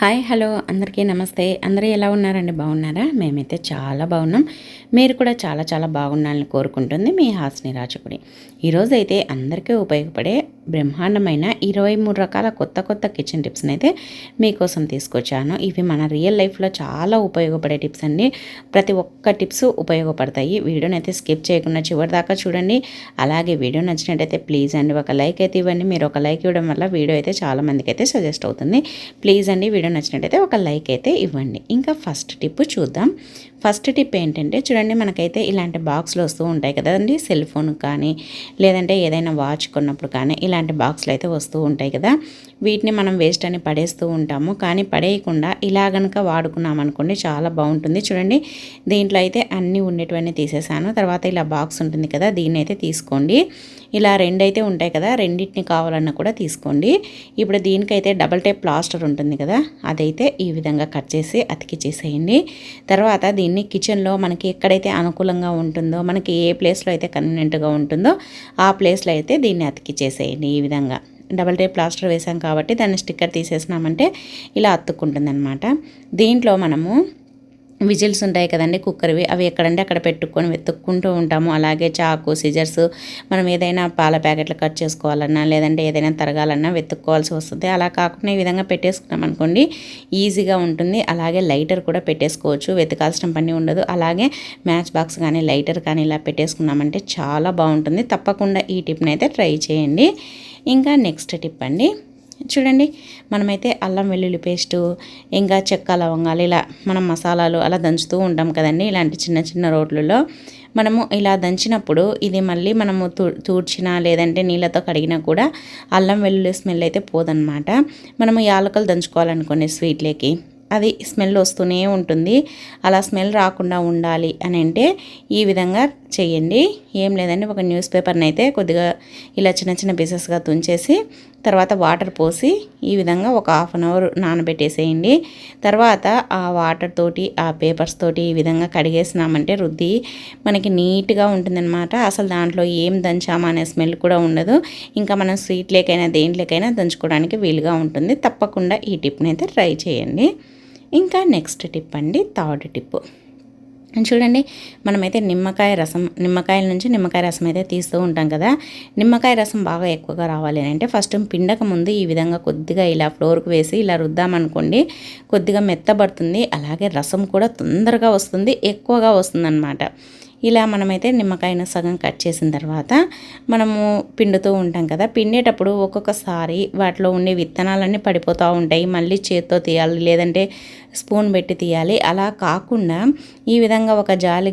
Hi hello అందరికీ నమస్తే. అందరూ ఎలా ఉన్నారండి? బాగున్నారా? మేమైతే చాలా బాగున్నాం. మీరు కూడా చాలా చాలా బాగుండాలని కోరుకుంటుంది మీ హాస్ని రాజకుడి ఈరోజైతే అందరికీ ఉపయోగపడే బ్రహ్మాండమైన ఇరవై మూడు రకాల కొత్త కొత్త కిచెన్ టిప్స్ని అయితే మీకోసం తీసుకొచ్చాను. ఇవి మన రియల్ లైఫ్లో చాలా ఉపయోగపడే టిప్స్ అండి. ప్రతి ఒక్క టిప్స్ ఉపయోగపడతాయి. వీడియోని అయితే స్కిప్ చేయకుండా చివరి దాకా చూడండి. అలాగే వీడియో నచ్చినట్టయితే ప్లీజ్ అండి. ఒక లైక్ అయితే ఇవ్వండి. మీరు ఒక లైక్ ఇవ్వడం వల్ల వీడియో అయితే చాలా మందికి అయితే సజెస్ట్ అవుతుంది. ప్లీజ్ అండి. వీడియో నచ్చినట్టయితే ఒక లైక్ అయితే ఇవ్వండి. ఇంకా ఫస్ట్ టిప్ చూద్దాం. ఫస్ట్ టిప్ ఏంటంటే చూడండి మనకైతే ఇలాంటి బాక్స్లు వస్తూ ఉంటాయి కదండి సెల్ ఫోన్ కానీ లేదంటే ఏదైనా వాచ్ కొన్నప్పుడు కానీ ఇలాంటి బాక్స్లు అయితే వస్తూ ఉంటాయి కదా. వీటిని మనం వేస్ట్ అని పడేస్తూ ఉంటాము. కానీ పడేయకుండా ఇలా గనక వాడుకున్నామనుకోండి చాలా బాగుంటుంది. చూడండి దీంట్లో అయితే అన్నీ ఉండేటివన్నీ తీసేసాను. తర్వాత ఇలా బాక్స్ ఉంటుంది కదా దీన్ని అయితే తీసుకోండి. ఇలా రెండైతే ఉంటాయి కదా రెండింటిని కావాలన్నా కూడా తీసుకోండి. ఇప్పుడు దీనికైతే డబల్ టైప్ ప్లాస్టర్ ఉంటుంది కదా అదైతే ఈ విధంగా కట్ చేసి అతికిచ్చేసేయండి తర్వాత దీన్ని కిచెన్లో మనకి ఎక్కడైతే అనుకూలంగా ఉంటుందో మనకి ఏ ప్లేస్లో అయితే కన్వీనెంట్గా ఉంటుందో ఆ ప్లేస్లో అయితే దీన్ని అతికిచ్చేసేయండి ఈ విధంగా. డబల్ టైప్ ప్లాస్టర్ వేసాం కాబట్టి దాన్ని స్టిక్కర్ తీసేసినామంటే ఇలా అత్తుకుంటుంది దీంట్లో మనము విజిల్స్ ఉంటాయి కదండి కుక్కర్వి. అవి ఎక్కడంటే అక్కడ పెట్టుకొని వెతుక్కుంటూ ఉంటాము. అలాగే చాకు సిజర్స్ మనం ఏదైనా పాల ప్యాకెట్లు కట్ చేసుకోవాలన్నా లేదంటే ఏదైనా తరగాలన్నా వెతుక్కోవాల్సి వస్తుంది. అలా కాకుండా ఈ విధంగా పెట్టేసుకున్నాం అనుకోండి ఈజీగా ఉంటుంది. అలాగే లైటర్ కూడా పెట్టేసుకోవచ్చు. వెతకాల్సిన పని ఉండదు. అలాగే మ్యాచ్ బాక్స్ కానీ లైటర్ కానీ ఇలా పెట్టేసుకున్నామంటే చాలా బాగుంటుంది. తప్పకుండా ఈ టిప్ని అయితే ట్రై చేయండి. ఇంకా నెక్స్ట్ టిప్ అండి. చూడండి మనమైతే అల్లం వెల్లుల్లి పేస్టు ఇంకా చెక్క లవంగాలు ఇలా మనం మసాలాలు అలా దంచుతూ ఉంటాం కదండి ఇలాంటి చిన్న చిన్న రోట్లలో. మనము ఇలా దంచినప్పుడు ఇది మళ్ళీ మనము తూడ్చినా లేదంటే నీళ్ళతో కడిగినా కూడా అల్లం వెల్లుల్లి స్మెల్ అయితే పోదనమాట మనము యాలకలు దంచుకోవాలనుకోండి స్వీట్లేకి అది స్మెల్ వస్తూనే ఉంటుంది. అలా స్మెల్ రాకుండా ఉండాలి అని అంటే ఈ విధంగా చేయండి ఏం లేదండి ఒక న్యూస్ పేపర్ని అయితే కొద్దిగా ఇలా చిన్న చిన్న పీసెస్గా తుంచేసి తర్వాత వాటర్ పోసి ఈ విధంగా ఒక హాఫ్ అన్ అవర్ నానబెట్టేసేయండి. తర్వాత ఆ వాటర్ తోటి ఆ పేపర్స్ తోటి ఈ విధంగా కడిగేసినామంటే రుద్ది మనకి నీట్గా ఉంటుందన్నమాట. అసలు దాంట్లో ఏం దంచామా అనే స్మెల్ కూడా ఉండదు. ఇంకా మనం స్వీట్లేకైనా దేంట్లోకైనా దంచుకోవడానికి వీలుగా ఉంటుంది. తప్పకుండా ఈ టిప్ని అయితే ట్రై చేయండి. ఇంకా నెక్స్ట్ టిప్ అండి థర్డ్ టిప్ చూడండి మనమైతే నిమ్మకాయ రసం నిమ్మకాయల నుంచి నిమ్మకాయ రసం అయితే తీస్తూ ఉంటాం కదా. నిమ్మకాయ రసం బాగా ఎక్కువగా రావాలి అంటే ఫస్ట్ పిండక ముందు ఈ విధంగా కొద్దిగా ఇలా ఫ్లోర్కి వేసి ఇలా రుద్దామనుకోండి కొద్దిగా మెత్తబడుతుంది అలాగే రసం కూడా తొందరగా వస్తుంది ఎక్కువగా వస్తుందన్నమాట. ఇలా మనమైతే నిమ్మకాయను సగం కట్ చేసిన తర్వాత మనము పిండుతూ ఉంటాం కదా పిండేటప్పుడు ఒక్కొక్కసారి వాటిలో ఉండే విత్తనాలన్నీ పడిపోతూ ఉంటాయి. మళ్ళీ చేత్తో తీయాలి లేదంటే స్పూన్ పెట్టి తీయాలి. అలా కాకుండా ఈ విధంగా ఒక జాలి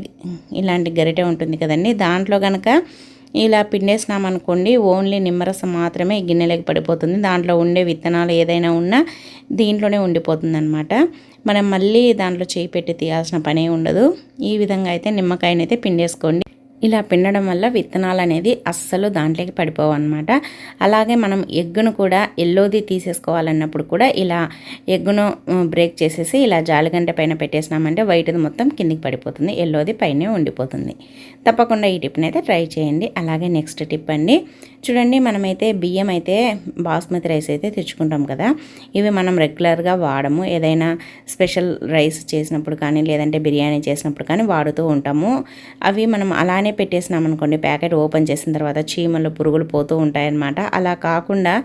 ఇలాంటి గరిటె ఉంటుంది కదండి దాంట్లో కనుక ఇలా పిండేసినామనుకోండి ఓన్లీ నిమ్మరసం మాత్రమే గిన్నెలోకి పడిపోతుంది. దాంట్లో ఉండే విత్తనాలు ఏదైనా ఉన్నా దీంట్లోనే ఉండిపోతుంది అనమాట మనం మళ్ళీ దాంట్లో చేయి పెట్టి తీయాల్సిన పనే ఉండదు. ఈ విధంగా అయితే నిమ్మకాయనైతే పిండేసుకోండి. ఇలా పిండడం వల్ల విత్తనాలు అనేది అస్సలు దాంట్లోకి పడిపోవు అనమాట అలాగే మనం ఎగ్గును కూడా ఎల్లోది తీసేసుకోవాలన్నప్పుడు కూడా ఇలా ఎగ్గును బ్రేక్ చేసేసి ఇలా జాలిగంట పైన పెట్టేసినామంటే వైట్ది మొత్తం కిందికి పడిపోతుంది ఎల్లోది పైనే ఉండిపోతుంది. తప్పకుండా ఈ టిప్ని అయితే ట్రై చేయండి. అలాగే నెక్స్ట్ టిప్ అండి చూడండి మనమైతే బియ్యం అయితే బాస్మతి రైస్ అయితే తెచ్చుకుంటాం కదా. ఇవి మనం రెగ్యులర్గా వాడము. ఏదైనా స్పెషల్ రైస్ చేసినప్పుడు కానీ లేదంటే బిర్యానీ చేసినప్పుడు కానీ వాడుతూ ఉంటాము. అవి మనం అలానే పెట్టేసినాం అనుకోండి ప్యాకెట్ ఓపెన్ చేసిన తర్వాత చీమలు పురుగులు పోతూ ఉంటాయన్నమాట. అలా కాకుండా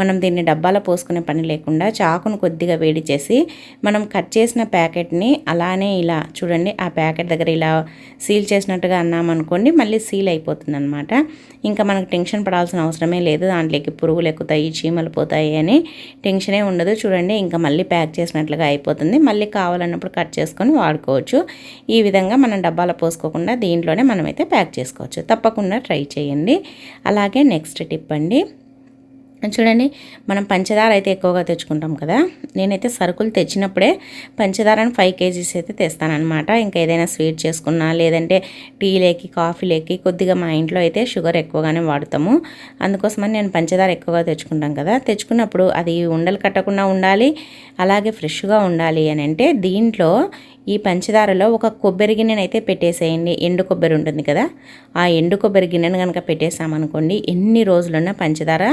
మనం దీన్ని డబ్బాలో పోసుకునే పని లేకుండా చాకును కొద్దిగా వేడి చేసి మనం కట్ చేసిన ప్యాకెట్ని అలానే ఇలా చూడండి ఆ ప్యాకెట్ దగ్గర ఇలా సీల్ చేసినట్టుగా అన్నామనుకోండి మళ్ళీ సీల్ అయిపోతుంది అనమాట ఇంకా మనకు టెన్షన్ పడాల్సిన అవసరమే లేదు. దాంట్లోకి పురుగులు ఎక్కుతాయి చీమలు పోతాయి అని టెన్షనే ఉండదు. చూడండి ఇంకా మళ్ళీ ప్యాక్ చేసినట్లుగా అయిపోతుంది. మళ్ళీ కావాలన్నప్పుడు కట్ చేసుకొని వాడుకోవచ్చు. ఈ విధంగా మనం డబ్బాలో పోసుకోకుండా దీంట్లోనే మనమైతే ప్యాక్ చేసుకోవచ్చు. తప్పకుండా ట్రై చేయండి. అలాగే నెక్స్ట్ టిప్ అండి. చూడండి మనం పంచదార అయితే ఎక్కువగా తెచ్చుకుంటాం కదా. నేనైతే సరుకులు తెచ్చినప్పుడే పంచదారని ఫైవ్ కేజీస్ అయితే తెస్తానమాట ఇంకా ఏదైనా స్వీట్ చేసుకున్నా లేదంటే టీలేకి కాఫీలేకి కొద్దిగా మా ఇంట్లో అయితే షుగర్ ఎక్కువగానే వాడతాము. అందుకోసమని నేను పంచదార ఎక్కువగా తెచ్చుకుంటాం కదా. తెచ్చుకున్నప్పుడు అది ఉండలు కట్టకుండా ఉండాలి అలాగే ఫ్రెష్గా ఉండాలి అని అంటే దీంట్లో ఈ పంచదారలో ఒక కొబ్బరి గిన్నెను అయితే పెట్టేసేయండి. ఎండు కొబ్బరి ఉంటుంది కదా ఆ ఎండు కొబ్బరి గిన్నెను కనుక పెట్టేసామనుకోండి ఎన్ని రోజులున్నా పంచదార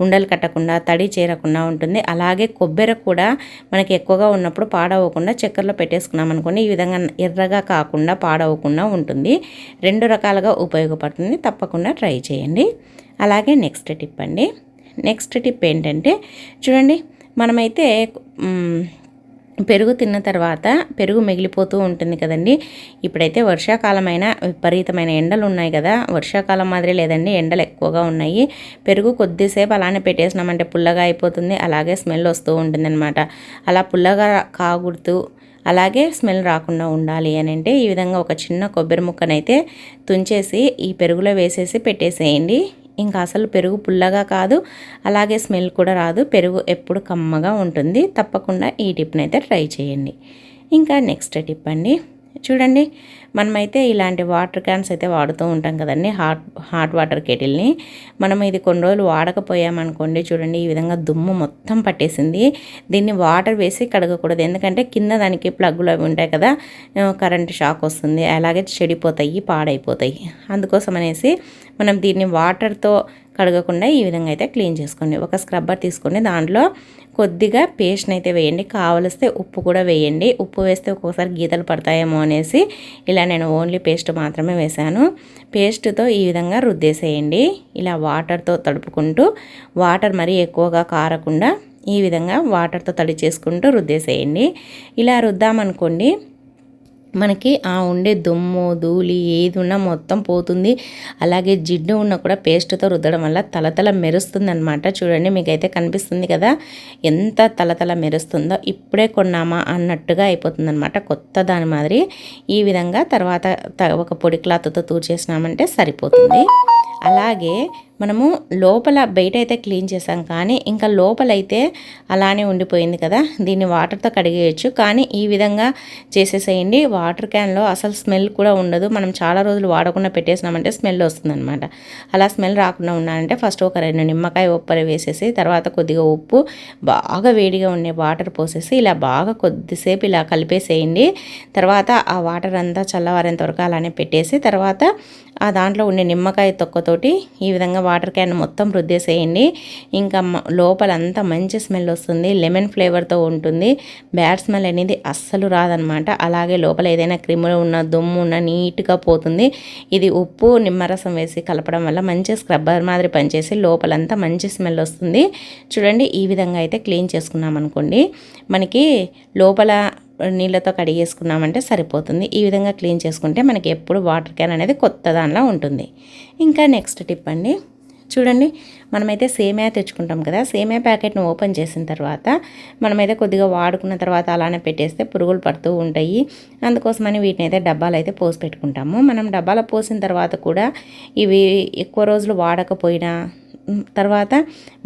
ఉండలు కట్టకుండా తడి చేరకుండా ఉంటుంది. అలాగే కొబ్బరి కూడా మనకి ఎక్కువగా ఉన్నప్పుడు పాడవకుండా చక్కెరలో పెట్టేసుకున్నాం అనుకోండి ఈ విధంగా ఎర్రగా కాకుండా పాడవకుండా ఉంటుంది. రెండు రకాలుగా ఉపయోగపడుతుంది తప్పకుండా ట్రై చేయండి. అలాగే నెక్స్ట్ టిప్ అండి. నెక్స్ట్ టిప్ ఏంటంటే చూడండి మనమైతే పెరుగు తిన్న తర్వాత పెరుగు మిగిలిపోతూ ఉంటుంది కదండి. ఇప్పుడైతే వర్షాకాలమైన విపరీతమైన ఎండలు ఉన్నాయి కదా. వర్షాకాలం మాదిరి లేదండి ఎండలు ఎక్కువగా ఉన్నాయి. పెరుగు కొద్దిసేపు అలానే పెట్టేసినామంటే పుల్లగా అయిపోతుంది అలాగే స్మెల్ వస్తూ ఉంటుంది అలా పుల్లగా కాగుడుతూ అలాగే స్మెల్ రాకుండా ఉండాలి అని అంటే ఈ విధంగా ఒక చిన్న కొబ్బరి ముక్కనైతే తుంచేసి ఈ పెరుగులో వేసేసి పెట్టేసేయండి. ఇంకా అసలు పెరుగు పుల్లగా కాదు అలాగే స్మెల్ కూడా రాదు పెరుగు ఎప్పుడు కమ్మగా ఉంటుంది. తప్పకుండా ఈ టిప్ని అయితే ట్రై చేయండి. ఇంకా నెక్స్ట్ టిప్ అండి. చూడండి మనమైతే ఇలాంటి వాటర్ క్యాన్స్ అయితే వాడుతూ ఉంటాం కదండి. హాట్ హాట్ వాటర్ కెటిల్ని. మనం ఇది కొన్ని రోజులు వాడకపోయామనుకోండి చూడండి ఈ విధంగా దుమ్ము మొత్తం పట్టేసింది. దీన్ని వాటర్ వేసి కడగకూడదు. ఎందుకంటే కింద దానికి ప్లగ్గులు అవి ఉంటాయి కదా కరెంట్ షాక్ వస్తుంది. అలాగే చెడిపోతాయి పాడైపోతాయి. అందుకోసం అనేసి మనం దీన్ని వాటర్తో కడగకుండా ఈ విధంగా అయితే క్లీన్ చేసుకోండి. ఒక స్క్రబ్బర్ తీసుకొని దాంట్లో కొద్దిగా పేస్ట్ని అయితే వేయండి. కావలిస్తే ఉప్పు కూడా వేయండి. ఉప్పు వేస్తే ఒక్కొక్కసారి గీతలు పడతాయేమో అనేసి ఇలా నేను ఓన్లీ పేస్ట్ మాత్రమే వేశాను. పేస్ట్తో ఈ విధంగా రుద్దేసేయండి. ఇలా వాటర్తో తడుపుకుంటూ వాటర్ మరీ ఎక్కువగా కారకుండా ఈ విధంగా వాటర్తో తడి చేసుకుంటూ రుద్దేసేయండి. ఇలా రుద్దామనుకోండి మనకి ఆ ఉండే దుమ్ము ధూళి ఏది ఉన్నా మొత్తం పోతుంది. అలాగే జిడ్డు ఉన్న కూడా పేస్ట్తో రుద్దడం వల్ల తలతల మెరుస్తుంది అనమాట చూడండి మీకైతే కనిపిస్తుంది కదా? ఎంత తలతల మెరుస్తుందో. ఇప్పుడే కొన్నామా అన్నట్టుగా అయిపోతుంది అనమాట కొత్త దాని మాదిరి. ఈ విధంగా తర్వాత త- ఒక పొడి క్లాత్తో తూర్చేసినామంటే సరిపోతుంది. అలాగే మనము లోపల బయట అయితే క్లీన్ చేసాం కానీ ఇంకా లోపలైతే అలానే ఉండిపోయింది కదా. దీన్ని వాటర్తో కడిగేయచ్చు. కానీ ఈ విధంగా చేసేసేయండి. వాటర్ క్యాన్లో అసలు స్మెల్ కూడా ఉండదు. మనం చాలా రోజులు వాడకుండా పెట్టేసినామంటే స్మెల్ వస్తుందన్నమాట. అలా స్మెల్ రాకుండా ఉండాలంటే ఫస్ట్ ఒక రెండు నిమ్మకాయ ఉప్పరి వేసేసి తర్వాత కొద్దిగా ఉప్పు బాగా వేడిగా ఉండే వాటర్ పోసేసి ఇలా బాగా కొద్దిసేపు ఇలా కలిపేసేయండి. తర్వాత ఆ వాటర్ అంతా చల్లవారేంత వరకు అలానే పెట్టేసి తర్వాత ఆ దాంట్లో ఉండే నిమ్మకాయ తొక్కతోటి ఈ విధంగా వాటర్ క్యాన్ మొత్తం రుద్దేసేయండి. ఇంకా లోపలంతా మంచి స్మెల్ వస్తుంది. లెమన్ ఫ్లేవర్తో ఉంటుంది. బ్యాడ్ స్మెల్ అనేది అస్సలు రాదనమాట. అలాగే లోపల ఏదైనా క్రిములు ఉన్న దుమ్ము ఉన్న నీట్గా పోతుంది. ఇది ఉప్పు నిమ్మరసం వేసి కలపడం వల్ల మంచి స్క్రబ్బర్ మాదిరి పనిచేసి లోపలంతా మంచి స్మెల్ వస్తుంది. చూడండి ఈ విధంగా అయితే క్లీన్ చేసుకున్నాం అనుకోండి మనకి లోపల నీళ్ళతో కడిగేసుకున్నామంటే సరిపోతుంది. ఈ విధంగా క్లీన్ చేసుకుంటే మనకి ఎప్పుడు వాటర్ క్యాన్ అనేది కొత్త దానిలో ఉంటుంది. ఇంకా నెక్స్ట్ టిప్ అండి. చూడండి మనమైతే సేమియా తెచ్చుకుంటాం కదా. సేమియా ప్యాకెట్ను ఓపెన్ చేసిన తర్వాత మనమైతే కొద్దిగా వాడుకున్న తర్వాత అలానే పెట్టేస్తే పురుగులు పడుతూ ఉంటాయి. అందుకోసమని వీటిని అయితే డబ్బాలు అయితే పోసి పెట్టుకుంటాము. మనం డబ్బాలో పోసిన తర్వాత కూడా ఇవి ఎక్కువ రోజులు వాడకపోయినా తర్వాత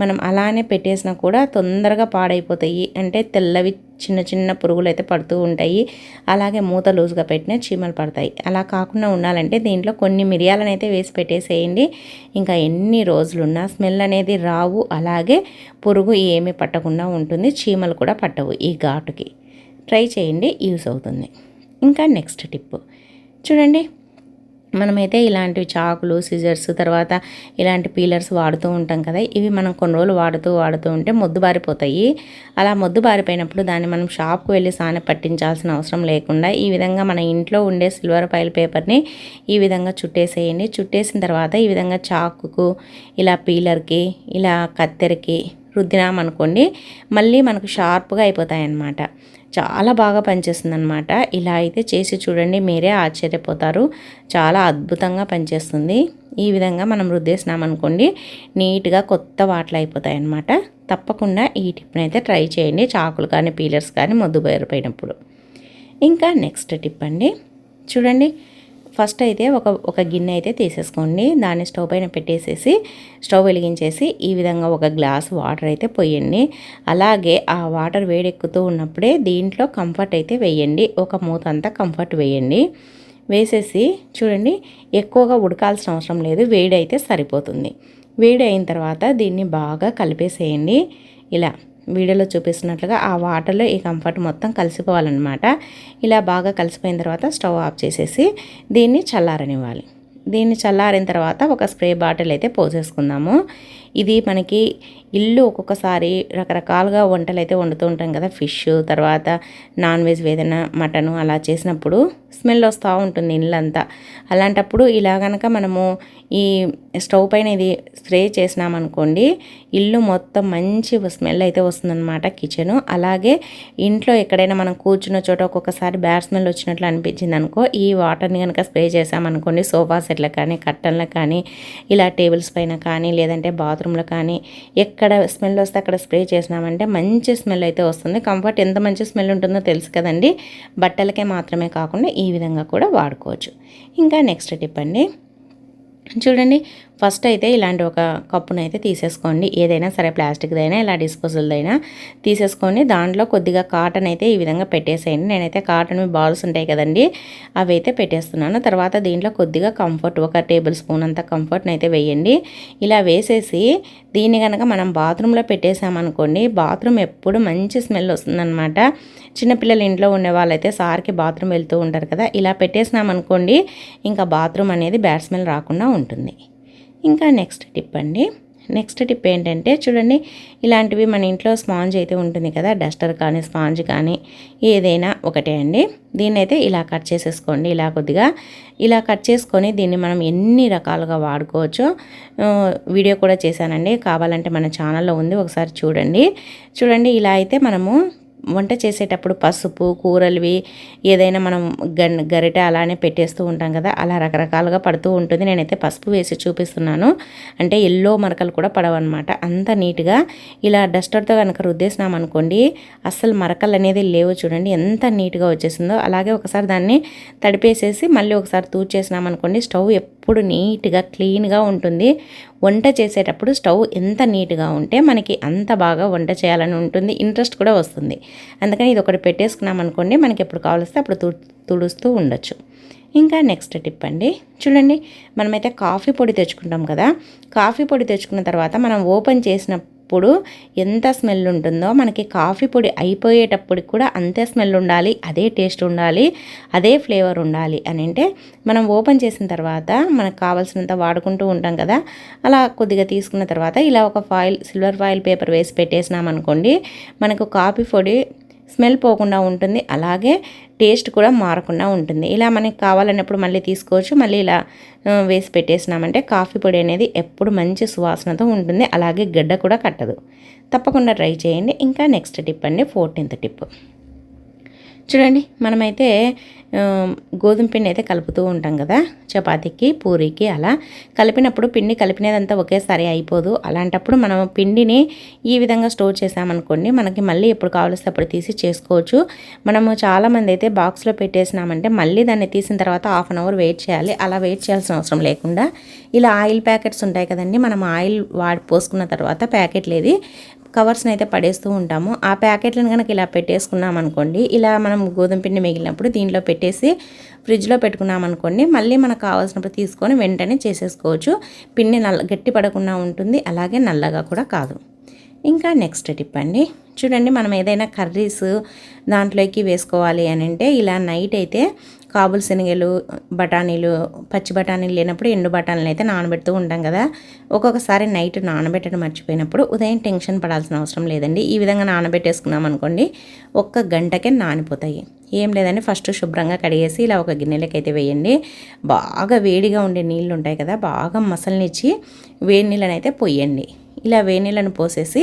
మనం అలానే పెట్టేసినా కూడా తొందరగా పాడైపోతాయి. అంటే తెల్లవి చిన్న చిన్న పురుగులు అయితే పడుతూ ఉంటాయి. అలాగే మూత లూజ్గా పెట్టిన చీమలు పడతాయి. అలా కాకుండా ఉండాలంటే దీంట్లో కొన్ని మిరియాలను అయితే వేసి పెట్టేసేయండి. ఇంకా ఎన్ని రోజులున్నా స్మెల్ అనేది రావు. అలాగే పురుగు ఏమీ పట్టకుండా ఉంటుంది. చీమలు కూడా పట్టవు ఈ ఘాటుకి. ట్రై చేయండి. యూస్ అవుతుంది. ఇంకా నెక్స్ట్ టిప్ చూడండి. మనమైతే ఇలాంటివి చాకులు సిజర్స్ తర్వాత ఇలాంటి పీలర్స్ వాడుతూ ఉంటాం కదా. ఇవి మనం కొన్ని రోజులు వాడుతూ వాడుతూ ఉంటే మొద్దు బారిపోతాయి. అలా మొద్దు బారిపోయినప్పుడు దాన్ని మనం షాప్కి వెళ్ళి సాన పట్టించాల్సిన అవసరం లేకుండా ఈ విధంగా మన ఇంట్లో ఉండే సిల్వర్ ఫైల్ పేపర్ని ఈ విధంగా చుట్టేసేయండి. చుట్టేసిన తర్వాత ఈ విధంగా చాకుకు ఇలా పీలర్కి ఇలా కత్తెరకి రుద్దినామనుకోండి మళ్ళీ మనకు షార్ప్గా అయిపోతాయి అన్నమాట చాలా బాగా పనిచేస్తుంది అనమాట ఇలా అయితే చేసి చూడండి మీరే ఆశ్చర్యపోతారు. చాలా అద్భుతంగా పనిచేస్తుంది. ఈ విధంగా మనం రుద్దేసినామనుకోండి నీట్గా కొత్త వాటలు అయిపోతాయి అన్నమాట తప్పకుండా ఈ టిప్ని అయితే ట్రై చేయండి చాకులు కానీ పీలర్స్ కానీ మొద్దు బయరపోయినప్పుడు ఇంకా నెక్స్ట్ టిప్ అండి. చూడండి ఫస్ట్ అయితే ఒక ఒక గిన్నె అయితే తీసేసుకోండి. దాన్ని స్టవ్ పైన పెట్టేసేసి స్టవ్ వెలిగించేసి ఈ విధంగా ఒక గ్లాస్ వాటర్ అయితే పోయండి. అలాగే ఆ వాటర్ వేడెక్కుతూ ఉన్నప్పుడే దీంట్లో కంఫర్ట్ అయితే వేయండి. ఒక మూత అంతా కంఫర్ట్ వేయండి. వేసేసి చూడండి ఎక్కువగా ఉడకాల్సిన అవసరం లేదు. వేడి అయితే సరిపోతుంది. వేడి అయిన తర్వాత దీన్ని బాగా కలిపేసేయండి. ఇలా. వీడియోలో చూపిస్తున్నట్లుగా ఆ వాటర్లో ఈ కంఫర్ట్ మొత్తం కలిసిపోవాలన్నమాట. ఇలా బాగా కలిసిపోయిన తర్వాత స్టవ్ ఆఫ్ చేసేసి దీన్ని చల్లారనివ్వాలి. దీన్ని చల్లారిన తర్వాత ఒక స్ప్రే బాటిల్ అయితే పోసేసుకుందాము. ఇది మనకి ఇల్లు ఒక్కొక్కసారి రకరకాలుగా వంటలు అయితే వండుతూ ఉంటాం కదా ఫిష్ తర్వాత నాన్ వెజ్ ఏదైనా మటను అలా చేసినప్పుడు స్మెల్ వస్తూ ఉంటుంది ఇల్లంతా. అలాంటప్పుడు ఇలా కనుక మనము ఈ స్టవ్ పైన ఇది స్ప్రే చేసినామనుకోండి ఇల్లు మొత్తం మంచి స్మెల్ అయితే వస్తుందన్నమాట కిచెను. అలాగే ఇంట్లో ఎక్కడైనా మనం కూర్చున్న చోట ఒక్కొక్కసారి బ్యాడ్ స్మెల్ వచ్చినట్లు అనిపించింది అనుకో ఈ వాటర్ని కనుక స్ప్రే చేసామనుకోండి సోఫా సెట్లకు కానీ కట్టన్లకు కానీ ఇలా టేబుల్స్ పైన కానీ లేదంటే బాత్రూంలో కానీ ఎక్కడ స్మెల్ వస్తే అక్కడ స్ప్రే చేసినామంటే మంచి స్మెల్ అయితే వస్తుంది. కంఫర్ట్ ఎంత మంచి స్మెల్ ఉంటుందో తెలుసు కదండి. బట్టలకే మాత్రమే కాకుండా ఈ విధంగా కూడా వాడుకోవచ్చు. ఇంకా నెక్స్ట్ టిప్ అండి. చూడండి ఫస్ట్ అయితే ఇలాంటి ఒక కప్పునైతే తీసేసుకోండి. ఏదైనా సరే ప్లాస్టిక్దైనా ఇలా డిస్పోజల్దైనా తీసేసుకోండి. దాంట్లో కొద్దిగా కాటన్ అయితే ఈ విధంగా పెట్టేసేయండి. నేనైతే కాటన్ బాల్స్ ఉంటాయి కదండి అవి అయితే పెట్టేస్తున్నాను. తర్వాత దీంట్లో కొద్దిగా కంఫర్ట్ ఒక టేబుల్ స్పూన్ అంత కంఫర్ట్ని అయితే వేయండి. ఇలా వేసేసి దీన్ని కనుక మనం బాత్రూంలో పెట్టేసామనుకోండి బాత్రూమ్ ఎప్పుడు మంచి స్మెల్ వస్తుందన్నమాట. చిన్నపిల్లలు ఇంట్లో ఉండే వాళ్ళైతే సార్కి బాత్రూమ్ వెళ్తూ ఉంటారు కదా ఇలా పెట్టేసినామనుకోండి ఇంకా బాత్రూమ్ అనేది బ్యాడ్ స్మెల్ రాకుండా ఉంటుంది. ఇంకా నెక్స్ట్ టిప్ అండి. నెక్స్ట్ టిప్ ఏంటంటే చూడండి ఇలాంటివి మన ఇంట్లో స్పాంజ్ అయితే ఉంటుంది కదా డస్టర్ కానీ స్పాంజ్ కానీ ఏదైనా ఒకటే అండి. దీన్ని అయితే ఇలా కట్ చేసేసుకోండి ఇలా కొద్దిగా ఇలా కట్ చేసుకొని దీన్ని మనం ఎన్ని రకాలుగా వాడుకోవచ్చో వీడియో కూడా చేశానండి. కావాలంటే మన ఛానల్లో ఉంది ఒకసారి చూడండి. చూడండి ఇలా అయితే మనము వంట చేసేటప్పుడు పసుపు కూరలువి ఏదైనా మనం గన్ గరిటె అలానే పెట్టేస్తూ ఉంటాం కదా అలా రకరకాలుగా పడుతూ ఉంటుంది. నేనైతే పసుపు వేసి చూపిస్తున్నాను. అంటే ఎల్లో మరకలు కూడా పడవన్నమాట. అంత నీట్గా ఇలా డస్టర్తో కనుక రుద్దేసినాం అనుకోండి అస్సలు మరకలు అనేది లేవు చూడండి ఎంత నీట్గా వచ్చేసిందో. అలాగే ఒకసారి దాన్ని తడిపేసేసి మళ్ళీ ఒకసారి తూచేసినాం అనుకోండి స్టవ్ ఎప్పుడు నీట్గా క్లీన్గా ఉంటుంది. వంట చేసేటప్పుడు స్టవ్ ఎంత నీట్గా ఉంటే మనకి అంత బాగా వంట చేయాలని ఉంటుంది. ఇంట్రెస్ట్ కూడా వస్తుంది. అందుకని ఇది ఒకటి పెట్టేసుకున్నాం అనుకోండి మనకి ఎప్పుడు కావలిస్తే అప్పుడు తుడుస్తూ ఉండొచ్చు. ఇంకా నెక్స్ట్ టిప్ అండి. చూడండి మనమైతే కాఫీ పొడి తెచ్చుకుంటాం కదా కాఫీ పొడి తెచ్చుకున్న తర్వాత మనం ఓపెన్ చేసిన అప్పుడు ఎంత స్మెల్ ఉంటుందో మనకి కాఫీ పొడి అయిపోయేటప్పుడు కూడా అంతే స్మెల్ ఉండాలి అదే టేస్ట్ ఉండాలి అదే ఫ్లేవర్ ఉండాలి అని అంటే మనం ఓపెన్ చేసిన తర్వాత మనకు కావాల్సినంత వాడుకుంటూ ఉంటాం కదా అలా కొద్దిగా తీసుకున్న తర్వాత ఇలా ఒక ఫాయిల్ సిల్వర్ ఫాయిల్ పేపర్ వేసి పెట్టేసినాం అనుకోండి మనకు కాఫీ పొడి స్మెల్ పోకుండా ఉంటుంది. అలాగే టేస్ట్ కూడా మారకుండా ఉంటుంది. ఇలా మనకి కావాలన్నప్పుడు మళ్ళీ తీసుకోవచ్చు. మళ్ళీ ఇలా వేసి పెట్టేసినామంటే కాఫీ పొడి అనేది ఎప్పుడు మంచి సువాసనతో ఉంటుంది. అలాగే గడ్డ కూడా కట్టదు. తప్పకుండా ట్రై చేయండి. ఇంకా నెక్స్ట్ టిప్ అండి ఫోర్టీన్త్ టిప్. చూడండి మనమైతే గోధుమ పిండి అయితే కలుపుతూ ఉంటాం కదా చపాతీకి పూరికి అలా. కలిపినప్పుడు పిండి కలిపినదంతా ఒకేసారి అయిపోదు. అలాంటప్పుడు మనం పిండిని ఈ విధంగా స్టోర్ చేసామనుకోండి మనకి మళ్ళీ ఎప్పుడు కావలిస్తే అప్పుడు తీసి చేసుకోవచ్చు. మనము చాలామంది అయితే బాక్స్లో పెట్టేసినామంటే మళ్ళీ దాన్ని తీసిన తర్వాత హాఫ్ అన్ అవర్ వెయిట్ చేయాలి. అలా వెయిట్ చేయాల్సిన అవసరం లేకుండా. ఇలా ఆయిల్ ప్యాకెట్స్ ఉంటాయి కదండి మనం ఆయిల్ వాడి పోసుకున్న తర్వాత ప్యాకెట్లు కవర్స్ని అయితే పడేస్తూ ఉంటాము. ఆ ప్యాకెట్లను కనుక ఇలా పెట్టేసుకున్నాం అనుకోండి ఇలా మనం గోధుమ పిండి మిగిలినప్పుడు దీంట్లో పెట్టేసి ఫ్రిడ్జ్లో పెట్టుకున్నాం అనుకోండి మళ్ళీ మనకు కావాల్సినప్పుడు తీసుకొని వెంటనే చేసేసుకోవచ్చు. పిండి నల్ల గట్టి పడకుండా ఉంటుంది అలాగే నల్లగా కూడా కాదు. ఇంకా నెక్స్ట్ టిప్ అండి. చూడండి మనం ఏదైనా కర్రీస్ దాంట్లోకి వేసుకోవాలి అని అంటే ఇలా నైట్ అయితే కాబుల్ శనగలు బఠానీలు పచ్చి బఠానీలు లేనప్పుడు ఎండు బఠానీలు అయితే నానబెడుతూ ఉంటాం కదా. ఒక్కొక్కసారి నైట్ నానబెట్టడం మర్చిపోయినప్పుడు ఉదయం టెన్షన్ పడాల్సిన అవసరం లేదండి. ఈ విధంగా నానబెట్టేసుకున్నాం అనుకోండి ఒక్క గంటకే నానిపోతాయి. ఏం లేదండి ఫస్ట్ శుభ్రంగా కడిగేసి ఇలా ఒక గిన్నెలకైతే వేయండి. బాగా వేడిగా ఉండే నీళ్ళు ఉంటాయి కదా బాగా మసలనిచ్చి వేడి నీళ్ళని అయితే పొయ్యండి. ఇలా వేడి నీళ్ళను పోసేసి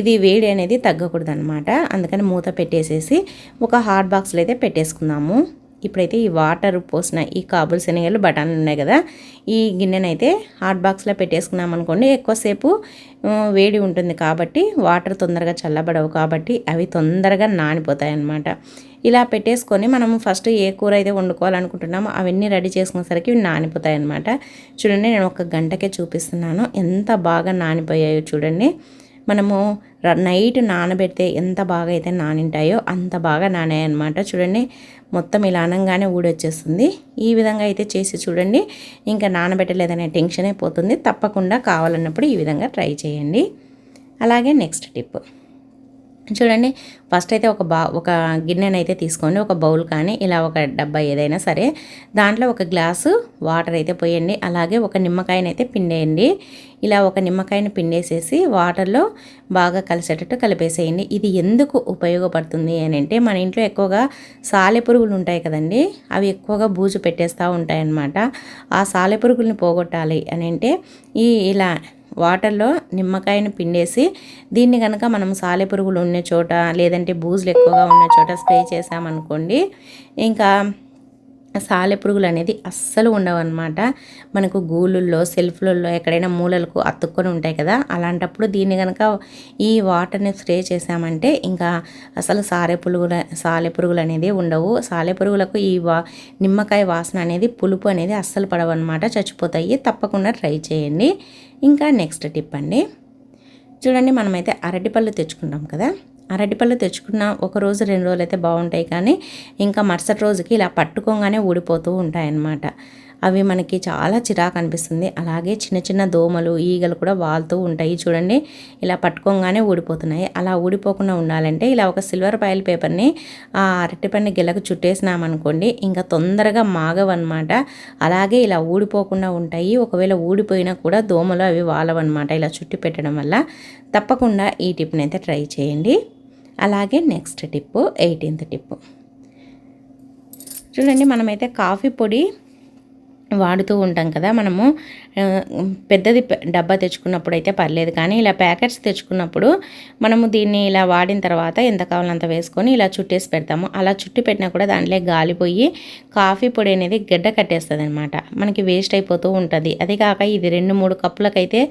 ఇది వేడి అనేది తగ్గకూడదు అనమాట అందుకని మూత పెట్టేసేసి ఒక హాట్ బాక్స్లో అయితే పెట్టేసుకుందాము ఇప్పుడైతే ఈ వాటర్ పోసిన ఈ కాబుల్ శనగలు బఠానీలు ఉన్నాయి కదా. ఈ గిన్నెనైతే హాట్ బాక్స్లో పెట్టేసుకున్నాం అనుకోండి ఎక్కువసేపు వేడి ఉంటుంది కాబట్టి వాటర్ తొందరగా చల్లబడవు కాబట్టి అవి తొందరగా నానిపోతాయి అన్నమాట ఇలా పెట్టేసుకొని మనం ఫస్ట్ ఏ కూర అయితే వండుకోవాలనుకుంటున్నామో అవన్నీ రెడీ చేసుకునేసరికి ఇవి నానిపోతాయి అనమాట చూడండి నేను ఒక గంటకే చూపిస్తున్నాను. ఎంత బాగా నానిపోయాయో చూడండి. మనము నైట్ నానబెడితే ఎంత బాగా అయితే నానింటాయో అంత బాగా నానాయన్నమాట. చూడండి మొత్తం ఇలా అనంగానే ఊడొచ్చేస్తుంది. ఈ విధంగా అయితే చేసి చూడండి. ఇంకా నానబెట్టలేదనే టెన్షన్ అయిపోతుంది తప్పకుండా కావాలన్నప్పుడు ఈ విధంగా ట్రై చేయండి. అలాగే నెక్స్ట్ టిప్. చూడండి ఫస్ట్ అయితే ఒక బా ఒక గిన్నెనైతే తీసుకోండి ఒక బౌల్ కానీ ఇలా ఒక డబ్బా ఏదైనా సరే. దాంట్లో ఒక గ్లాసు వాటర్ అయితే పోయండి అలాగే ఒక నిమ్మకాయనైతే పిండేయండి. ఇలా ఒక నిమ్మకాయని పిండేసేసి వాటర్లో బాగా కలిసేటట్టు కలిపేసేయండి. ఇది ఎందుకు ఉపయోగపడుతుంది అని అంటే మన ఇంట్లో ఎక్కువగా సాలెపురుగులు ఉంటాయి కదండి అవి ఎక్కువగా బూజు పెట్టేస్తూ ఉంటాయన్నమాట. ఆ సాలెపురుగుల్ని పోగొట్టాలి అని అంటే ఈ ఇలా వాటర్లో నిమ్మకాయను పిండేసి దీన్ని కనుక మనం సాలెపురుగులు ఉన్న చోట లేదంటే బూజులు ఎక్కువగా ఉన్న చోట స్ప్రే చేసామనుకోండి ఇంకా సాలెపురుగులు అనేది అస్సలు ఉండవన్నమాట. మనకు గూళ్ళల్లో సెల్ఫ్లలో ఎక్కడైనా మూలలకు అతుక్కొని ఉంటాయి కదా అలాంటప్పుడు దీన్ని కనుక ఈ వాటర్ని స్ప్రే చేసామంటే ఇంకా అసలు సారె పురుగుల సాలె పురుగులు అనేది ఉండవు. సాలె పురుగులకు ఈ వా నిమ్మకాయ వాసన అనేది పులుపు అనేది అస్సలు పడవన్నమాట. చచ్చిపోతాయి. తప్పకుండా ట్రై చేయండి. ఇంకా నెక్స్ట్ టిప్ అండి. చూడండి మనమైతే అరటిపళ్ళు తెచ్చుకుంటాం కదా. అరటిపళ్ళు తెచ్చుకున్న ఒక రోజు రెండు రోజులు అయితే బాగుంటాయి కానీ ఇంకా మరుసటి రోజుకి ఇలా పట్టుకోగానే ఊడిపోతూ ఉంటాయన్నమాట. అవి మనకి చాలా చిరాకు అనిపిస్తుంది. అలాగే చిన్న చిన్న దోమలు ఈగలు కూడా వాళ్తూ ఉంటాయి. చూడండి ఇలా పట్టుకోగానే ఊడిపోతున్నాయి. అలా ఊడిపోకుండా ఉండాలంటే ఇలా ఒక సిల్వర్ పాయిల్ పేపర్ని ఆ అరటిపండు గిల్లకు చుట్టేసినామనుకోండి ఇంకా తొందరగా మాగవన్నమాట. అలాగే ఇలా ఊడిపోకుండా ఉంటాయి. ఒకవేళ ఊడిపోయినా కూడా దోమలు అవి వాలవన్నమాట. ఇలా చుట్టి పెట్టడం వల్ల తప్పకుండా ఈ టిప్ని అయితే ట్రై చేయండి. అలాగే నెక్స్ట్ టిప్పు ఎయిటీన్త్ టిప్పు. చూడండి మనమైతే కాఫీ పొడి వాడుతూ ఉంటాం కదా మనము పెద్దది డబ్బా తెచ్చుకున్నప్పుడు అయితే పర్లేదు. కానీ ఇలా ప్యాకెట్స్ తెచ్చుకున్నప్పుడు మనము దీన్ని ఇలా వాడిన తర్వాత ఎంత కావాలంత వేసుకొని ఇలా చుట్టేసి పెడతాము. అలా చుట్టి పెట్టినా కూడా దాంట్లో గాలిపోయి కాఫీ పొడి అనేది గడ్డ కట్టేస్తుంది అనమాట మనకి వేస్ట్ అయిపోతూ ఉంటుంది. అది కాక ఇది రెండు మూడు కప్పులకైతే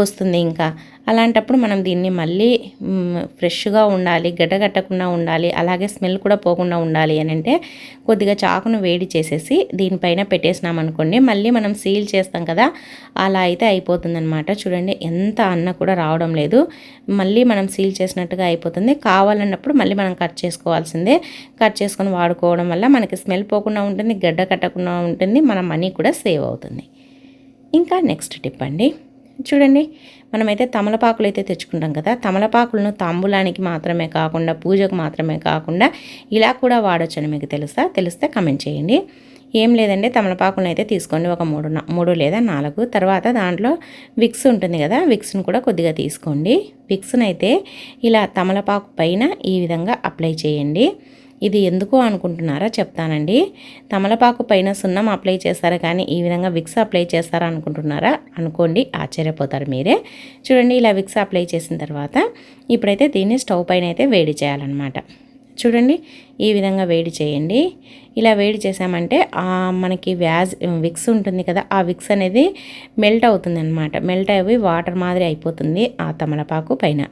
వస్తుంది ఇంకా. అలాంటప్పుడు మనం దీన్ని మళ్ళీ ఫ్రెష్గా ఉండాలి గడ్డ కట్టకుండా ఉండాలి అలాగే స్మెల్ కూడా పోకుండా ఉండాలి అని అంటే కొద్దిగా చాకును వేడి చేసేసి దీనిపైన పెట్టేసినాం అనుకోండి మళ్ళీ మనం సీల్ చేస్తాం కదా అలా అయితే అయిపోతుందనమాట చూడండి ఎంత అన్న కూడా రావడం లేదు. మళ్ళీ మనం సీల్ చేసినట్టుగా అయిపోతుంది. కావాలన్నప్పుడు మళ్ళీ మనం కట్ చేసుకోవాల్సిందే. కట్ చేసుకొని వాడుకోవడం వల్ల మనకి స్మెల్ పోకుండా ఉంటుంది గడ్డ కట్టకుండా ఉంటుంది మన మనీ కూడా సేవ్ అవుతుంది. ఇంకా నెక్స్ట్ టిప్ అండి. చూడండి మనమైతే తమలపాకులు అయితే తెచ్చుకుంటాం కదా. తమలపాకులను తాంబూలానికి మాత్రమే కాకుండా పూజకు మాత్రమే కాకుండా ఇలా కూడా వాడొచ్చని మీకు తెలుసా? తెలిస్తే కమెంట్ చేయండి. ఏం లేదండి తమలపాకులను అయితే తీసుకోండి ఒక మూడు మూడు లేదా నాలుగు. తర్వాత దాంట్లో విక్స్ ఉంటుంది కదా విక్స్ను కూడా కొద్దిగా తీసుకోండి. విక్స్ను అయితే ఇలా తమలపాకు పైన ఈ విధంగా అప్లై చేయండి. ఇది ఎందుకు అనుకుంటున్నారా చెప్తానండి. తమలపాకు పైన సున్నం అప్లై చేస్తారా కానీ ఈ విధంగా విక్స్ అప్లై చేస్తారా అనుకుంటున్నారా అనుకోండి ఆశ్చర్యపోతారు మీరే. చూడండి ఇలా విక్స్ అప్లై చేసిన తర్వాత ఇప్పుడైతే దీన్ని స్టవ్ పైన అయితే వేడి చేయాలన్నమాట. చూడండి ఈ విధంగా వేడి చేయండి. ఇలా వేడి చేసామంటే మనకి వ్యాజ్ విక్స్ ఉంటుంది కదా ఆ విక్స్ అనేది మెల్ట్ అవుతుంది అనమాట మెల్ట్ అయ్యి వాటర్ మాదిరి అయిపోతుంది ఆ తమలపాకు పైన.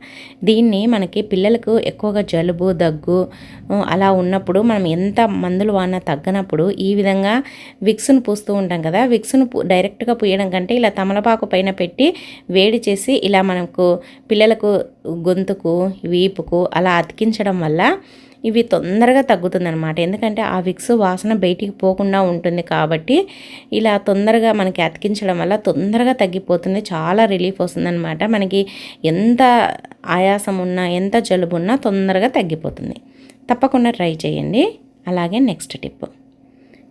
దీన్ని మనకి పిల్లలకు ఎక్కువగా జలుబు దగ్గు అలా ఉన్నప్పుడు మనం ఎంత మందులు వాడినా తగ్గనప్పుడు ఈ విధంగా విక్స్ను పూస్తూ ఉంటాం కదా విక్స్ను డైరెక్ట్గా పూయడం కంటే ఇలా తమలపాకు పైన పెట్టి వేడి చేసి ఇలా మనకు పిల్లలకు గొంతుకు వీపుకు అలా అతికించడం వల్ల ఇవి తొందరగా తగ్గుతుందనమాట ఎందుకంటే ఆ విక్స్ వాసన బయటికి పోకుండా ఉంటుంది కాబట్టి ఇలా తొందరగా మనకి అతికించడం వల్ల తొందరగా తగ్గిపోతుంది చాలా రిలీఫ్ వస్తుందన్నమాట. మనకి ఎంత ఆయాసం ఉన్నా ఎంత జలుబు ఉన్నా తొందరగా తగ్గిపోతుంది. తప్పకుండా ట్రై చేయండి. అలాగే నెక్స్ట్ టిప్.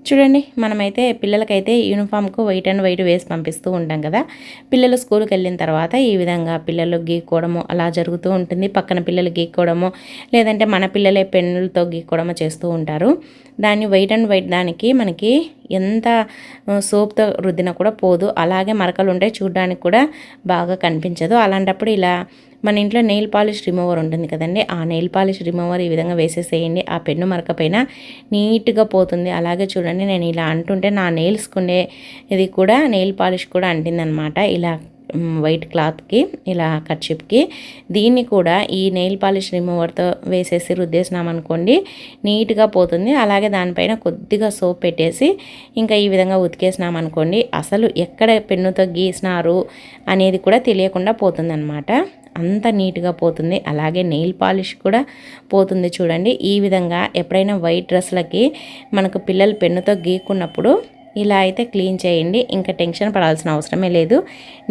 చూడండి మనమైతే పిల్లలకైతే యూనిఫామ్కు వైట్ అండ్ వైట్ వేసి పంపిస్తూ ఉంటాం కదా. పిల్లలు స్కూల్కి వెళ్ళిన తర్వాత ఈ విధంగా పిల్లలు గీక్కోవడము అలా జరుగుతూ ఉంటుంది. పక్కన పిల్లలు గీక్కోవడము లేదంటే మన పిల్లలే పెన్నులతో గీక్కోవడము చేస్తూ ఉంటారు. దాన్ని వైట్ అండ్ వైట్ దానికి మనకి ఎంత సోప్తో రుద్దినా కూడా పోదు. అలాగే మరకలు ఉంటాయి చూడడానికి కూడా బాగా కనిపించదు. అలాంటప్పుడు ఇలా మన ఇంట్లో నెయిల్ పాలిష్ రిమూవర్ ఉంటుంది కదండి. ఆ నెయిల్ పాలిష్ రిమూవర్ ఈ విధంగా వేసేసేయండి. ఆ పెన్ను మరక పైన నీట్గా పోతుంది. అలాగే చూడండి నేను ఇలా అంటుంటే నా నెయిల్స్కుండే ఇది కూడా నెయిల్ పాలిష్ కూడా అంటిందనమాట. ఇలా వైట్ క్లాత్కి ఇలా కర్చిప్కి దీన్ని కూడా ఈ నెయిల్ పాలిష్ రిమూవర్తో వేసేసి రుద్దేసినాం అనుకోండి నీట్గా పోతుంది. అలాగే దానిపైన కొద్దిగా సోప్ పెట్టేసి ఇంకా ఈ విధంగా ఉతికేసినాం అనుకోండి అసలు ఎక్కడ పెన్నుతో గీసినారు అనేది కూడా తెలియకుండా పోతుందన్నమాట అంత నీట్గా పోతుంది. అలాగే నెయిల్ పాలిష్ కూడా పోతుంది చూడండి. ఈ విధంగా ఎప్పుడైనా వైట్ డ్రెస్లకి మనకు పిల్లలు పెన్నుతో గీకున్నప్పుడు ఇలా అయితే క్లీన్ చేయండి. ఇంకా టెన్షన్ పడాల్సిన అవసరమే లేదు.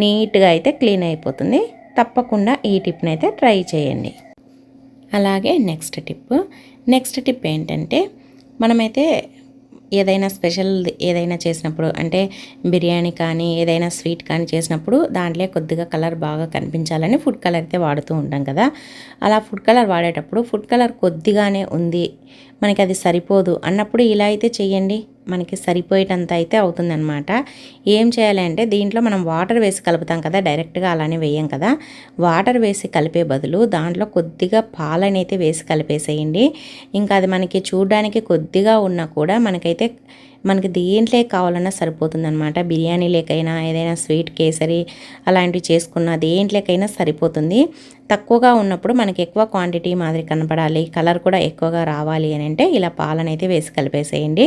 నీట్గా అయితే క్లీన్ అయిపోతుంది. తప్పకుండా ఈ టిప్ని అయితే ట్రై చేయండి. అలాగే నెక్స్ట్ టిప్ నెక్స్ట్ టిప్ ఏంటంటే మనమైతే ఏదైనా స్పెషల్ ఏదైనా చేసినప్పుడు అంటే బిర్యానీ కానీ ఏదైనా స్వీట్ కానీ చేసినప్పుడు దాంట్లో కొద్దిగా కలర్ బాగా కనిపించాలని ఫుడ్ కలర్ అయితే వాడుతూ ఉంటాం కదా. అలా ఫుడ్ కలర్ వాడేటప్పుడు ఫుడ్ కలర్ కొద్దిగానే ఉంది మనకి అది సరిపోదు. అన్నప్పుడు ఇలా అయితే చేయండి మనకి సరిపోయేటంత అయితే అవుతుందన్నమాట. ఏం చేయాలి అంటే దీంట్లో మనం వాటర్ వేసి కలుపుతాం కదా డైరెక్ట్గా అలానే వేయం కదా. వాటర్ వేసి కలిపే బదులు దాంట్లో కొద్దిగా పాలని అయితే వేసి కలిపేసేయండి. ఇంకా అది మనకి చూడడానికి కొద్దిగా ఉన్నా కూడా మనకైతే మనకి దేంట్లో కావాలన్నా సరిపోతుంది అనమాట బిర్యానీ లేకైనా ఏదైనా స్వీట్ కేసరి అలాంటివి చేసుకున్న దేంట్లోకైనా సరిపోతుంది. తక్కువగా ఉన్నప్పుడు మనకి ఎక్కువ క్వాంటిటీ మాదిరి కనపడాలి. కలర్ కూడా ఎక్కువగా రావాలి అని అంటే ఇలా పాలనైతే వేసి కలిపేసేయండి.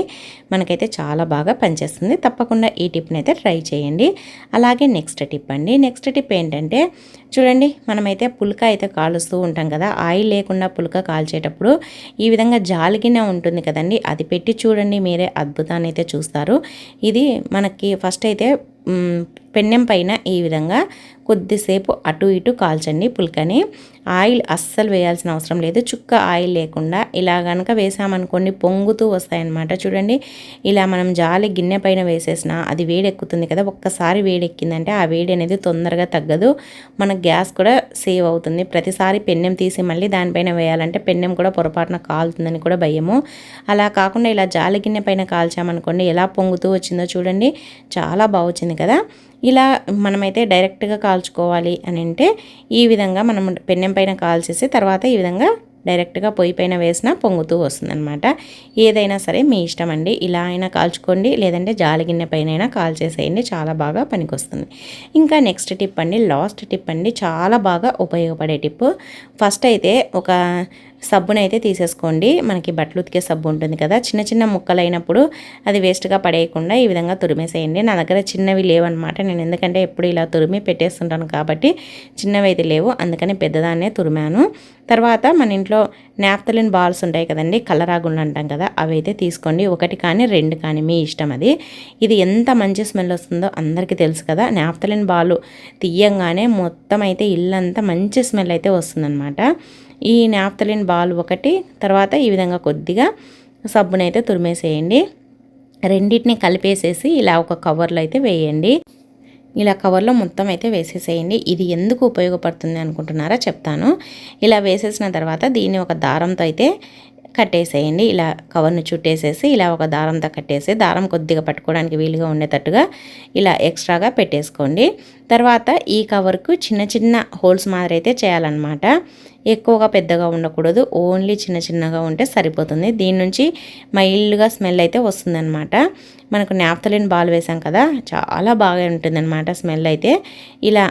మనకైతే చాలా బాగా పనిచేస్తుంది. తప్పకుండా ఈ టిప్ని అయితే ట్రై చేయండి. అలాగే నెక్స్ట్ టిప్ అండి. నెక్స్ట్ టిప్ ఏంటంటే చూడండి మనమైతే పుల్క అయితే కాలుస్తూ ఉంటాం కదా ఆయిల్ లేకుండా పుల్క కాల్చేటప్పుడు ఈ విధంగా జాలిగిన ఉంటుంది కదండి అది పెట్టి చూడండి మీరే అద్భుతాన్ని అయితే చూస్తారు. ఇది మనకి ఫస్ట్ అయితే పెన్నెం పైన ఈ విధంగా కొద్దిసేపు అటు ఇటు కాల్చండి పుల్కని. ఆయిల్ అస్సలు వేయాల్సిన అవసరం లేదు. చుక్క ఆయిల్ లేకుండా ఇలా కనుక వేసామనుకోండి పొంగుతూ వస్తాయన్నమాట. చూడండి ఇలా మనం జాలి గిన్నె పైన వేసేసిన అది వేడెక్కుతుంది కదా ఒక్కసారి వేడెక్కిందంటే ఆ వేడి అనేది తొందరగా తగ్గదు. మన గ్యాస్ కూడా సేవ్ అవుతుంది. ప్రతిసారి పెన్నెం తీసి మళ్ళీ దానిపైన వేయాలంటే పెన్నెం కూడా పొరపాటున కాలుతుందని కూడా భయము. అలా కాకుండా ఇలా జాలి గిన్నె పైన కాల్చామనుకోండి ఎలా పొంగుతూ వచ్చిందో చూడండి చాలా బాగా వచ్చింది కదా. ఇలా మనమైతే డైరెక్ట్గా కాల్చుకోవాలి అని అంటే ఈ విధంగా మనం పెన్నెం పైన కాల్చేసి తర్వాత ఈ విధంగా డైరెక్ట్గా పొయ్యి పైన వేసినా పొంగుతూ వస్తుందన్నమాట. ఏదైనా సరే మీ ఇష్టం అండి. ఇలా అయినా కాల్చుకోండి. లేదంటే జాలి గిన్నె పైన అయినా కాల్చేసేయండి. చాలా బాగా పనికొస్తుంది. ఇంకా నెక్స్ట్ టిప్ అండి. లాస్ట్ టిప్ అండి. చాలా బాగా ఉపయోగపడే టిప్. ఫస్ట్ అయితే ఒక సబ్బునైతే అయితే తీసేసుకోండి. మనకి బట్టలు ఉతికే సబ్బు ఉంటుంది కదా. చిన్న చిన్న ముక్కలు అయినప్పుడు అది వేస్ట్గా పడేయకుండా ఈ విధంగా తురిమేసేయండి. నా దగ్గర చిన్నవి లేవన్నమాట. నేను ఎందుకంటే ఎప్పుడు ఇలా తురిమి పెట్టేస్తుంటాను కాబట్టి చిన్నవి అయితే లేవు. అందుకని పెద్దదాన్నే తురిమాను. తర్వాత మన ఇంట్లో నాప్తలిన్ బాల్స్ ఉంటాయి కదండి కలరాగుళ్ళు అంటాం కదా అవి అయితే తీసుకోండి. ఒకటి కానీ రెండు కానీ మీ ఇష్టం అది. ఇది ఎంత మంచి స్మెల్ వస్తుందో అందరికీ తెలుసు కదా. నాప్తలిన్ బాలు తీయంగానే మొత్తం అయితే ఇల్లంతా మంచి స్మెల్ అయితే వస్తుందన్నమాట. ఈ నాప్తలిన్ బాల్ ఒకటి తర్వాత ఈ విధంగా కొద్దిగా సబ్బునైతే తురిమేసేయండి. రెండింటిని కలిపేసేసి ఇలా ఒక కవర్లో అయితే వేయండి. ఇలా కవర్లో మొత్తం అయితే వేసేసేయండి. ఇది ఎందుకు ఉపయోగపడుతుంది అనుకుంటున్నారా చెప్తాను. ఇలా వేసేసిన తర్వాత దీన్ని ఒక దారంతో అయితే కట్టేసేయండి. ఇలా కవర్ను చుట్టేసేసి ఇలా ఒక దారంతో కట్టేసి దారం కొద్దిగా పట్టుకోవడానికి వీలుగా ఉండేటట్టుగా ఇలా ఎక్స్ట్రాగా పెట్టేసుకోండి. తర్వాత ఈ కవర్కు చిన్న చిన్న హోల్స్ మాదిరి అయితే చేయాలన్నమాట. ఎక్కువగా పెద్దగా ఉండకూడదు. ఓన్లీ చిన్న చిన్నగా ఉంటే సరిపోతుంది. దీని నుంచి మైల్డ్గా స్మెల్ అయితే వస్తుందన్నమాట. మనకు నాఫ్తలిన్ బాల్ వేసాం కదా చాలా బాగా ఉంటుందన్నమాట స్మెల్ అయితే. ఇలా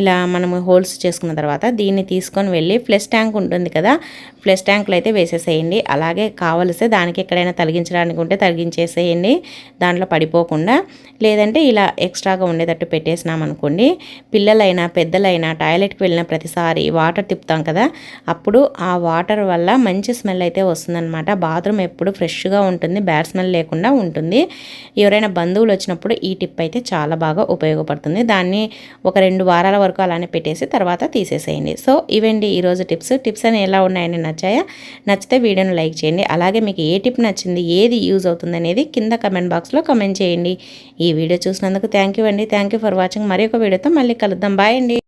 ఇలా మనము హోల్స్ చేసుకున్న తర్వాత దీన్ని తీసుకొని వెళ్ళి ఫ్లెష్ ట్యాంక్ ఉంటుంది కదా ఫ్లెష్ ట్యాంకులు అయితే వేసేసేయండి. అలాగే కావలిస్తే దానికి ఎక్కడైనా తొలగించడానికి ఉంటే తొలగించేసేయండి. దాంట్లో పడిపోకుండా లేదంటే ఇలా ఎక్స్ట్రాగా ఉండేటట్టు పెట్టేసినాం అనుకోండి. పిల్లలైనా పెద్దలైనా టాయిలెట్కి వెళ్ళిన ప్రతిసారి వాటర్ తిప్పుతాం కదా అప్పుడు ఆ వాటర్ వల్ల మంచి స్మెల్ అయితే వస్తుందన్నమాట. బాత్రూమ్ ఎప్పుడు ఫ్రెష్గా ఉంటుంది బ్యాడ్ స్మెల్ లేకుండా ఉంటుంది. ఎవరైనా బంధువులు వచ్చినప్పుడు ఈ టిప్ అయితే చాలా బాగా ఉపయోగపడుతుంది. దాన్ని ఒక రెండు వారాల వరకు అలానే పెట్టేసి తర్వాత తీసేసేయండి. సో ఇవండి ఈరోజు టిప్స్. టిప్స్ అని ఎలా ఉన్నాయని నచ్చాయా? నచ్చితే వీడియోను లైక్ చేయండి. అలాగే మీకు ఏ టిప్ నచ్చింది ఏది యూజ్ అవుతుంది అనేది కింద కమెంట్ బాక్స్లో కమెంట్ చేయండి. ఈ వీడియో చూసినందుకు థ్యాంక్ యూ అండి. Thank you for watching. మరి ఒక వీడియోతో మళ్ళీ కలుద్దాం. బాయ్ అండి.